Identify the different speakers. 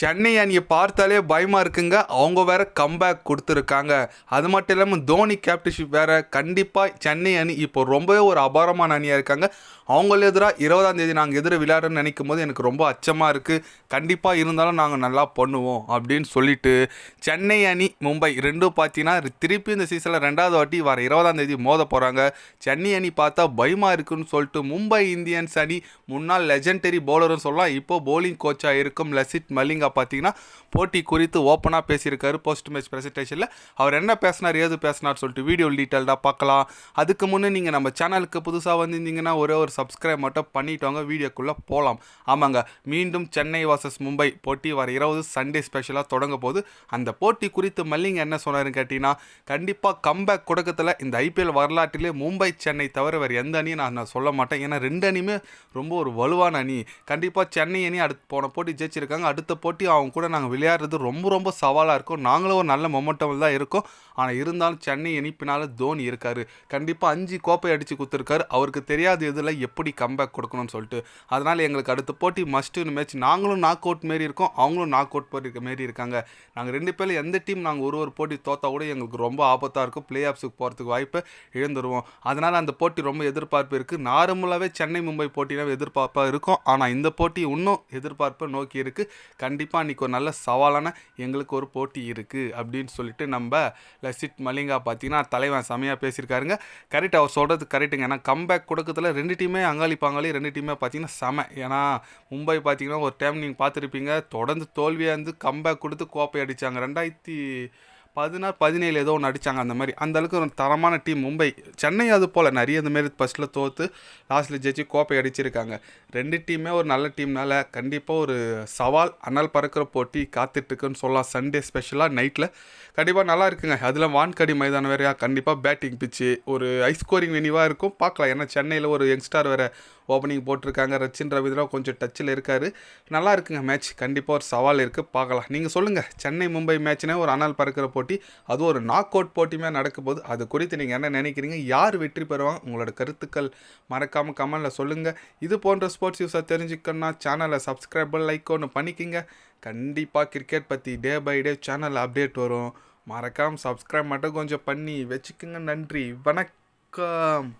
Speaker 1: சென்னை அணியை பார்த்தாலே பயமாக இருக்குங்க. அவங்க வேற கம்பேக் கொடுத்துருக்காங்க. அது மட்டும் இல்லாமல் தோனி கேப்டன்ஷிப் வேற கண்டிப்பாக சென்னை அணி இப்போ ரொம்பவே ஒரு அபாரமான அணியாக இருக்காங்க. அவங்கள எதிராக இருபதாம் தேதி நாங்கள் எதிர விளையாடுறோம்னு நினைக்கும் போது எனக்கு ரொம்ப அச்சமாக இருக்குது கண்டிப்பாக இருந்தாலும் நாங்கள் நல்லா பண்ணுவோம் அப்படின்னு சொல்லிட்டு சென்னை அணி மும்பை ரெண்டும் பார்த்தீங்கன்னா திருப்பி இந்த சீசனில் ரெண்டாவது வாட்டி வர இருபதாம் தேதி மோத போகிறாங்க சென்னை அணி பார்த்தா பயமாக இருக்குன்னு சொல்லிட்டு மும்பை இந்தியன்ஸ் அணி முன்னாள் லெஜெண்டரி பவுலர்னு சொல்லலாம். இப்போ போலிங் கோச்சாக இருக்கும் லசித் மலிங்கா பார்த்தீங்கன்னா போட்டி குறித்து ஓப்பனாக பேசியிருக்காரு போஸ்ட் மேட்ச் ப்ரெசன்டேஷனில் அவர் என்ன பேசினார் ஏது பேசினார் சொல்லிட்டு வீடியோ டீட்டெயில்டாக பார்க்கலாம். அதுக்கு முன்னே நீங்கள் நம்ம சேனலுக்கு புதுசாக வந்திருந்தீங்கன்னா ஒரே ஒரு சப்ஸ்கிரைப் மட்டும் பண்ணிட்டோங்க வீடியோக்குள்ளே போகலாம் ஆமாங்க மீண்டும் சென்னை வாசஸ் மும்பை போட்டி வர இருபது சண்டே ஸ்பெஷலாக தொடங்க போது அந்த போட்டி குறித்து மல்லிங்க என்ன சொன்னாருன்னு கேட்டிங்கன்னா கண்டிப்பாக கம்பேக் கொடுக்கத்தில் இந்த ஐபிஎல் வரலாற்றிலே மும்பை சென்னை தவிர வேறு எந்த அணியும் நான் நான் சொல்ல மாட்டேன். ஏன்னா ரெண்டு அணியுமே ரொம்ப ஒரு வலுவான அணி. கண்டிப்பாக சென்னை அணி அடுத்து போன போட்டி ஜெயிச்சிருக்காங்க. அடுத்த போட்டி அவங்க கூட நாங்கள் விளையாடுறது ரொம்ப ரொம்ப சவாலாக இருக்கும். நாங்களும் ஒரு நல்ல மொமெண்டம் தான் இருக்கோம். ஆனால் இருந்தாலும் சென்னை இனிப்பினால தோனி இருக்கார். கண்டிப்பாக அஞ்சு கோப்பை அடித்து கொடுத்துருக்காரு. அவருக்கு தெரியாத இதில் எப்படி கம்பேக் கொடுக்கணும்னு சொல்லிட்டு. அதனால் எங்களுக்கு அடுத்த போட்டி மஸ்ட்டுன்னு மேட்ச் நாங்களும் நாக் அவுட் மாரி இருக்கோம். அவங்களும் நாக் அவுட் போட்டி மாரி இருக்காங்க. நாங்கள் ரெண்டு பேரும் எந்த டீம் நாங்கள் ஒரு ஒரு போட்டி தோத்தா கூட எங்களுக்கு ரொம்ப ஆபத்தாக இருக்கும். பிளே ஆஃப்ஸுக்கு போகிறதுக்கு வாய்ப்பை இழந்துருவோம். அதனால் அந்த போட்டி ரொம்ப எதிர்பார்ப்பு இருக்குது நார்மலாகவே சென்னை மும்பை போட்டினாவே எதிர்பார்ப்பாக இருக்கும். ஆனால் இந்த போட்டி இன்னும் எதிர்பார்ப்பை நோக்கி இருக்குது கண்டிப்பாக கண்டிப்பாக அன்றைக்கி ஒரு நல்ல சவாலான எங்களுக்கு ஒரு போட்டி இருக்குது அப்படின்னு சொல்லிட்டு நம்ம லசித் மலிங்கா பார்த்தீங்கன்னா தலைவன் செமையாக பேசியிருக்காருங்க. கரெக்ட் அவர் சொல்கிறது கரெக்டுங்க ஏன்னா கம்பேக் கொடுக்கறதுல ரெண்டு டீமே அங்காளி பாங்காளி ரெண்டு டீமே பார்த்தீங்கன்னா செம. ஏன்னா மும்பை பார்த்தீங்கன்னா ஒரு டைம் நீங்கள் பார்த்துருப்பீங்க. தொடர்ந்து தோல்வியாக இருந்து கம்பேக் கொடுத்து கோப்பை அடித்தாங்க ரெண்டாயிரத்தி பதினாறு பதினேழு ஏதோ ஒன்று அடித்தாங்க அந்த மாதிரி. அந்தளவுக்கு ஒரு தரமான டீம் மும்பை. சென்னை அது போல் நிறைய இந்த மாதிரி ஃபஸ்ட்டில் தோற்று லாஸ்ட்டில் ஜெயிச்சு கோப்பை அடிச்சிருக்காங்க. ரெண்டு டீமே ஒரு நல்ல டீம்னால கண்டிப்பாக ஒரு சவால் அனல் பறக்கிற போட்டி காத்துட்ருக்குன்னு சொல்லலாம். சண்டே ஸ்பெஷலாக நைட்டில் கண்டிப்பாக நல்லா இருக்குங்க. அதில் வான்கடி மைதானம் வேறையா? கண்டிப்பாக பேட்டிங் பிச்சு ஒரு ஹை ஸ்கோரிங் வெனிவாக இருக்கும். பார்க்கலாம். ஏன்னா சென்னையில் ஒரு யங்ஸ்டார் வேறு ஓப்பனிங் போட்டிருக்காங்க. ரச்சின் ரவீந்திரா கொஞ்சம் டச்சில் இருக்கார். நல்லா இருக்குங்க மேட்ச் கண்டிப்பாக ஒரு சவால் இருக்குது பார்க்கலாம். நீங்கள் சொல்லுங்கள் சென்னை மும்பை மேட்ச்னே ஒரு அனல் பறக்கிற போட்டி அதுவும் ஒரு நாக் அவுட் போட்டியுமே நடக்கும் போது அது குறித்து நீங்கள் என்ன நினைக்கிறீங்க? யார் வெற்றி பெறுவாங்க? உங்களோட கருத்துக்கள் மறக்காமல் கமெண்டில் சொல்லுங்கள் இது போன்ற ஸ்போர்ட்ஸ் நியூஸை தெரிஞ்சுக்கணும்னா சேனலை சப்ஸ்கிரைப் லைக் ஒன்று பண்ணிக்கிங்க. கண்டிப்பாக கிரிக்கெட் பற்றி day by day channel update வரும். மறக்காமல் சப்ஸ்கிரைப் மட்டும் கொஞ்சம் பண்ணி வச்சுக்கோங்க. நன்றி. வணக்கம்.